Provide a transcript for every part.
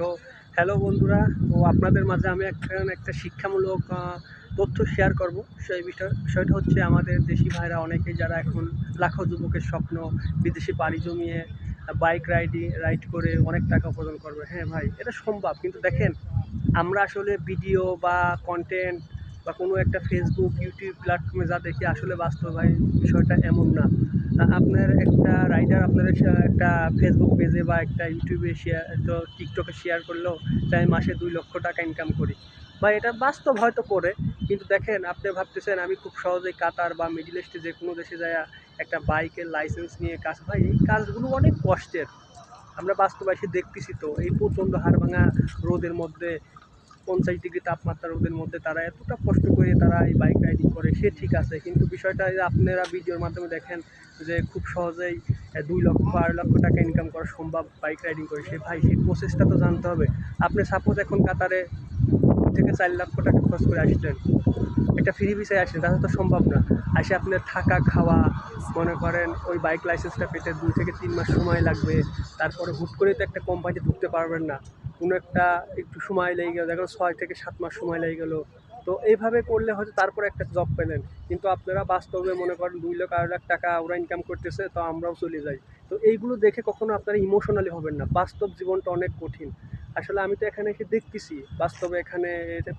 So hello বন্ধুরা, তো আপনাদের মাঝে আমি একটা একটা শিক্ষামূলক তথ্য শেয়ার করব। সেই বিষয়, বিষয়টা হচ্ছে আমাদের দেশি ভাইরা অনেকে যারা এখন লাখো যুবকের স্বপ্ন, বিদেশি পাড়ি জমিয়ে বাইক রাইডিং রাইড করে অনেক টাকা উপার্জন করবে। হ্যাঁ ভাই, এটা সম্ভব। কিন্তু দেখেন, আমরা আসলে ভিডিও বা কন্টেন্ট বা কোনো একটা ফেসবুক ইউটিউব প্ল্যাটফর্মে যা দেখি আসলে বাস্তব ভাই বিষয়টা এমন না। আপনার একটা রাইডার আপনার একটা ফেসবুক পেজে বা একটা ইউটিউবে শেয়ার তো টিকটকে শেয়ার করলেও তাই মাসে দুই লক্ষ টাকা ইনকাম করি। বা এটা বাস্তব হয়তো করে, কিন্তু দেখেন আপনি ভাবতেছেন আমি খুব সহজেই কাতার বা মিডিল ইস্টে যে কোনো দেশে যায় একটা বাইকের লাইসেন্স নিয়ে কাজ, ভাই এই কাজগুলো অনেক কষ্টের। আমরা বাস্তবে এসে দেখতেছি তো, এই প্রচণ্ড হাড়ভাঙা রোদের মধ্যে পঞ্চাশ ডিগ্রি তাপমাত্রা রোদের মধ্যে তারা এতটা কষ্ট করে তারা এই বাইক রাইডিং করে, সে ঠিক আছে। কিন্তু বিষয়টা আপনারা ভিডিওর মাধ্যমে দেখেন যে খুব সহজেই দুই লক্ষ, আড়াই লক্ষ টাকা ইনকাম করা সম্ভব বাইক রাইডিং করে। সে ভাই সেই প্রসেসটা তো জানতে হবে। আপনি সাপোজ এখন কাতারে থেকে চার লক্ষ টাকা খরচ করে আসলেন। একটা ফ্রি ভিসায় আসলেন তাহলে তো সম্ভব না। আসে আপনার থাকা, খাওয়া, মনে করেন ওই বাইক লাইসেন্সটা পেতে দুই থেকে তিন মাস সময় লাগবে। তারপরে হুট করে তো একটা কোম্পানিতে ঢুকতে পারবেন না। কোনো একটা একটু সময় লেগে গেলো, দেখো ছয় থেকে সাত মাস সময় লেগে গেলো। তো এইভাবে করলে হয়তো তারপরে একটা জব পেলেন। কিন্তু আপনারা বাস্তবে মনে করেন দুই লাখ, আড়াই লাখ টাকা ওরা ইনকাম করতেছে, তো আমরাও চলে যাই। তো এইগুলো দেখে কখনো আপনারা ইমোশনালি হবেন না। বাস্তব জীবনটা অনেক কঠিন। আসলে আমি তো এখানে এসে দেখতেছি, বাস্তবে এখানে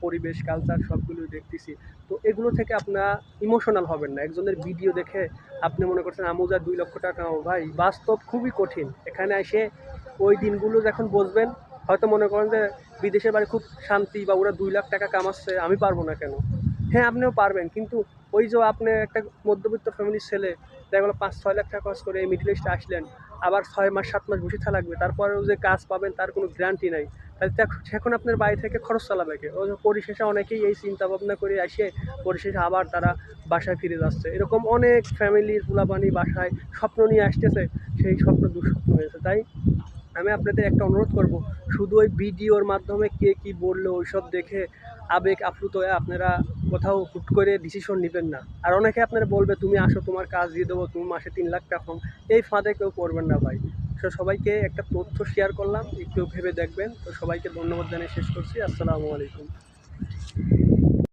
পরিবেশ কালচার সবগুলোই দেখতেছি। তো এগুলো থেকে আপনারা ইমোশনাল হবেন না। একজনের ভিডিও দেখে আপনি মনে করছেন আমুজা দুই লক্ষ টাকা ভাই বাস্তব খুবই কঠিন। এখানে এসে ওই দিনগুলো যখন বসবেন হয়তো মনে করেন যে বিদেশের বাড়ি খুব শান্তি বা ওরা দুই লাখ টাকা কামাচ্ছে, আমি পারব না কেন? হ্যাঁ আপনিও পারবেন, কিন্তু ওই যে আপনি একটা মধ্যবিত্ত ফ্যামিলির ছেলে, দেখা গেলো পাঁচ, ছয় লাখ টাকা খরচ করে এই মিডিল ইস্টে আসলেন, আবার ছয় মাস, সাত মাস বসে লাগবে, তারপরেও যে কাজ পাবেন তার কোনো গ্যারান্টি নাই। তাহলে এখন- আপনার বাড়ি থেকে খরচ চালাবে কে? পরিশেষে অনেকেই এই চিন্তা ভাবনা করে আসে, পরিশেষে আবার তারা বাসায় ফিরে যাচ্ছে। এরকম অনেক ফ্যামিলির ফুলাবানি বাসায় স্বপ্ন নিয়ে আসতেছে, সেই স্বপ্ন দুঃস্বপ্ন হয়েছে, তাই? আমি আপনাদের একটা অনুরোধ করব, শুধু ওই ভিডিওর মাধ্যমে কে কি বলল ওইসব দেখে আবেগ আপ্লুত হয়ে আপনারা কোথাও হুট করে ডিসিশন নেবেন না। আর অনেকে আপনারা বলবে, তুমি আসো, তোমার কাজ দিয়ে দেবো, তুমি মাসে তিন লাখ টাকা এই ফাঁদে কেউ করবেন না ভাই। তো সবাইকে একটা তথ্য শেয়ার করলাম, একটু ভেবে দেখবেন। তো সবাইকে ধন্যবাদ জানিয়ে শেষ করছি। আসসালামু আলাইকুম।